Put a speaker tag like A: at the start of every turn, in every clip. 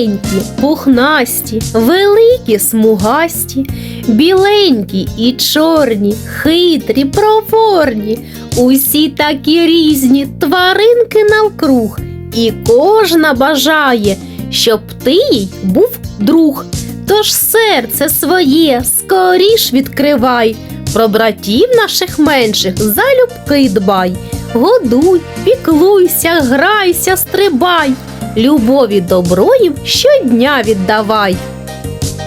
A: маленькі, пухнасті, великі, смугасті, біленькі і чорні, хитрі, проворні. Усі такі різні тваринки навкруг, і кожна бажає, щоб ти їй був друг. Тож серце своє скоріш відкривай, про братів наших менших залюбки дбай. Годуй, піклуйся, грайся, стрибай, любові добро їм щодня віддавай.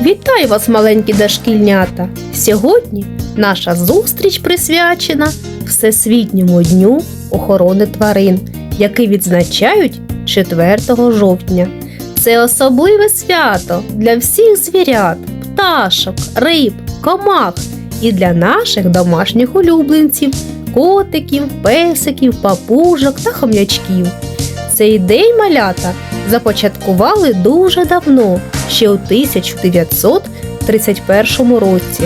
A: Вітаю вас, маленькі дошкільнята! Сьогодні наша зустріч присвячена Всесвітньому дню охорони тварин, який відзначають 4 жовтня. Це особливе свято для всіх звірят, пташок, риб, комах і для наших домашніх улюбленців, котиків, песиків, папужок та хом'ячків. Цей день малята започаткували дуже давно, ще у 1931 році.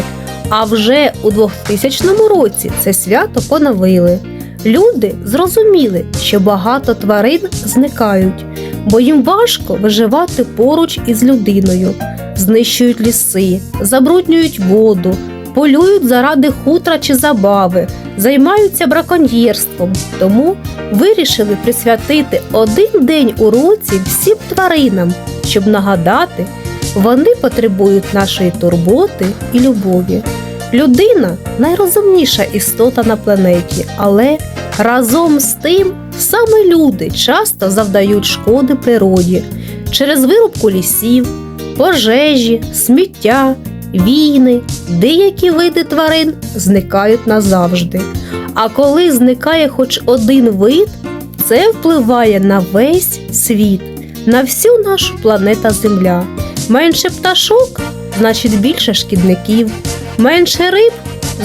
A: А вже у 2000 році це свято поновили. Люди зрозуміли, що багато тварин зникають, бо їм важко виживати поруч із людиною, знищують ліси, забруднюють воду, полюють заради хутра чи забави, займаються браконьєрством. Тому вирішили присвятити один день у році всім тваринам, щоб нагадати, вони потребують нашої турботи і любові. Людина найрозумніша істота на планеті, але разом з тим саме люди часто завдають шкоди природі через вирубку лісів, пожежі, сміття, війни. Деякі види тварин зникають назавжди. А коли зникає хоч один вид, це впливає на весь світ, на всю нашу планету Земля. Менше пташок значить більше шкідників, менше риб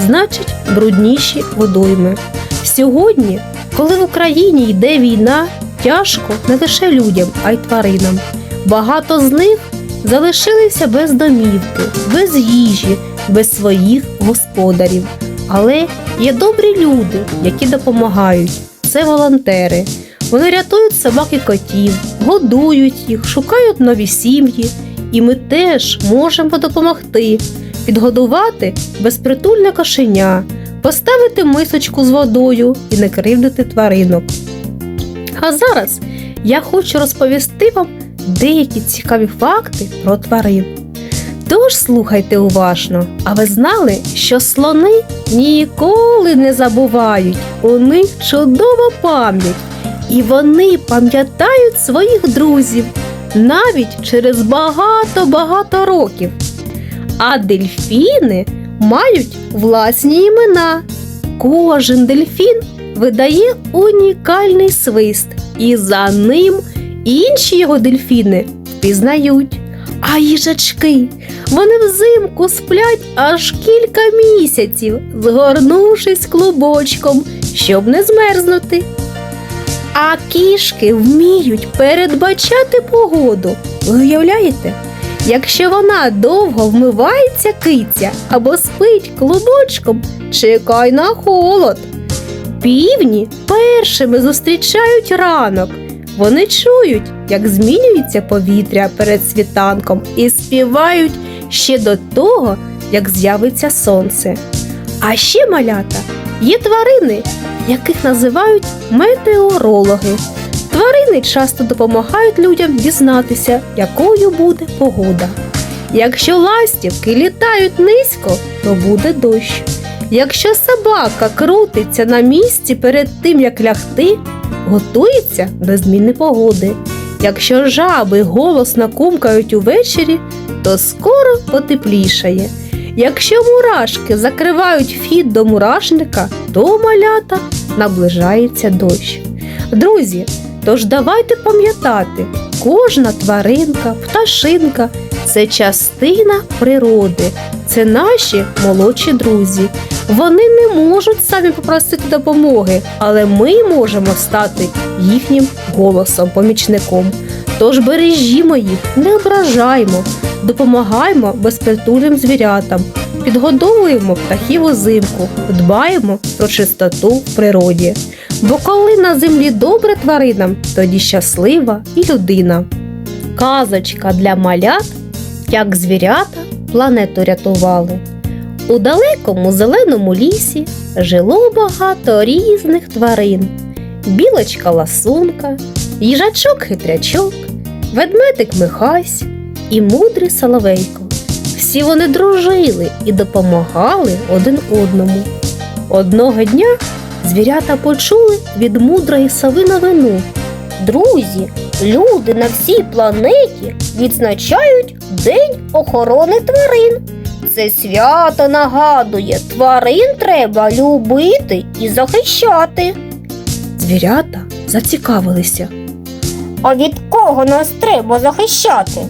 A: значить брудніші водойми. Сьогодні, коли в Україні йде війна, тяжко не лише людям, а й тваринам. Багато з них залишилися без домівки, без їжі, без своїх господарів. Але є добрі люди, які допомагають. Це волонтери. Вони рятують собак і котів, годують їх, шукають нові сім'ї. І ми теж можемо допомогти підгодувати безпритульне кошеня, поставити мисочку з водою і не кривдити тваринок. А зараз я хочу розповісти вам деякі цікаві факти про тварин. Тож слухайте уважно, а ви знали, що слони ніколи не забувають, у них чудова пам'ять, і вони пам'ятають своїх друзів навіть через багато-багато років. А дельфіни мають власні імена. Кожен дельфін видає унікальний свист, і за ним інші його дельфіни впізнають. А їжачки вони взимку сплять аж кілька місяців, згорнувшись клубочком, щоб не змерзнути. А кішки вміють передбачати погоду. Ви уявляєте? Якщо вона довго вмивається киця або спить клубочком, чекай на холод. Півні першими зустрічають ранок. Вони чують, як змінюється повітря перед світанком і співають ще до того, як з'явиться сонце. А ще малята є тварини, яких називають метеорологи. Тварини часто допомагають людям дізнатися, якою буде погода. Якщо ластівки літають низько, то буде дощ. Якщо собака крутиться на місці перед тим, як лягти, готується до зміни погоди. Якщо жаби голосно кумкають увечері, то скоро потеплішає. Якщо мурашки закривають вхід до мурашника, то малята наближається дощ. Друзі, тож давайте пам'ятати, кожна тваринка, пташинка це частина природи, це наші молодші друзі. Вони не можуть самі попросити допомоги, але ми можемо стати їхнім голосом, помічником. Тож бережімо їх, не ображаймо, допомагаємо безпритульним звірятам, підгодовуємо птахів узимку, дбаємо про чистоту в природі. Бо коли на землі добре тваринам, тоді щаслива і людина. Казочка для малят, як звірята планету рятували. У далекому зеленому лісі жило багато різних тварин: білочка ласунка, їжачок хитрячок, ведмедик Михась і мудрий соловейко. Всі вони дружили і допомагали один одному. Одного дня звірята почули від мудрої сови новину.
B: Друзі, люди на всій планеті відзначають День охорони тварин. Це свято нагадує, тварин треба любити і захищати.
A: Звірята зацікавилися,
B: А від кого нас треба захищати?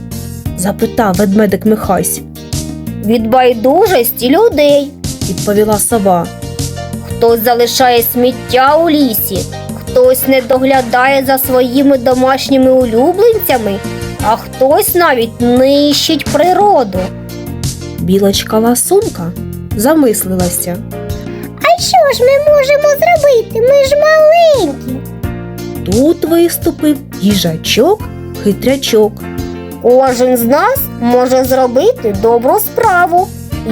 A: запитав ведмедик Михась,
B: Від байдужості людей.
A: відповіла сова.
B: Хтось залишає сміття у лісі, хтось не доглядає за своїми домашніми улюбленцями, а хтось навіть нищить природу.
A: Білочка ласунка замислилася.
B: А що ж ми можемо зробити? Ми ж маленькі.
A: Тут виступив їжачок хитрячок.
B: Кожен з нас може зробити добру справу.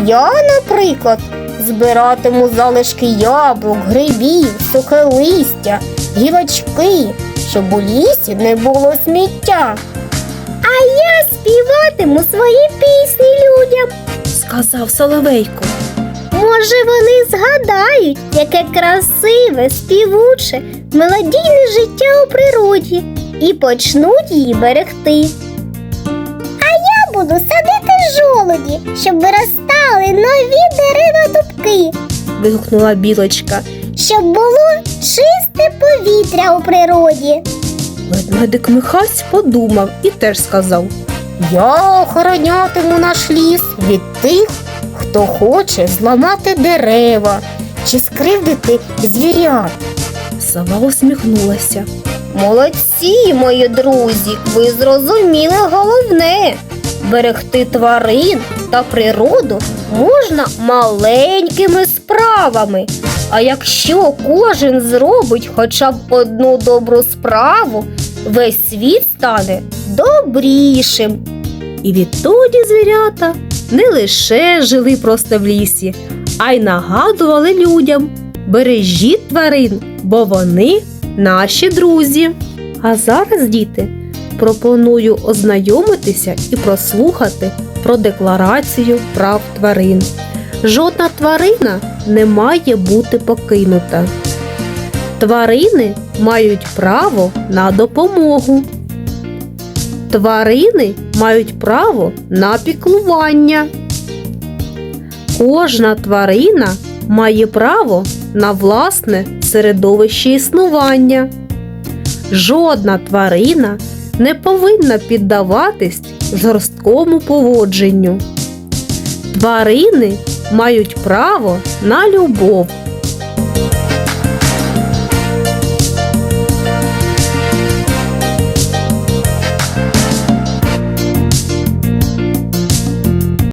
B: Я, наприклад, збиратиму залишки яблук, грибів, сухе листя, гілочки, щоб у лісі не було сміття. А я співатиму свої пісні людям.
A: Сказав Соловейко.
B: Може, вони згадають, яке красиве, співуче, мелодійне життя у природі і почнуть її берегти. А я буду садити жолуді, щоб виростали нові дерева дубки,
A: вигукнула білочка.
B: щоб було чисте повітря у природі.
A: Ведмедик Михась подумав і теж сказав.
B: Я охоронятиму наш ліс від тих, хто хоче зламати дерева чи скривдити звірят.
A: Сова усміхнулася.
B: Молодці, мої друзі, ви зрозуміли головне. Берегти тварин та природу можна маленькими справами. А якщо кожен зробить хоча б одну добру справу, весь світ стане добрішим.
A: І відтоді звірята не лише жили просто в лісі, а й нагадували людям бережіть тварин, бо вони наші друзі. А зараз, діти, пропоную ознайомитися і прослухати про декларацію прав тварин. Жодна тварина не має бути покинута. Тварини мають право на допомогу. Тварини мають право на піклування. Кожна тварина має право на власне середовище існування. Жодна тварина не повинна піддаватись жорсткому поводженню. Тварини мають право на любов.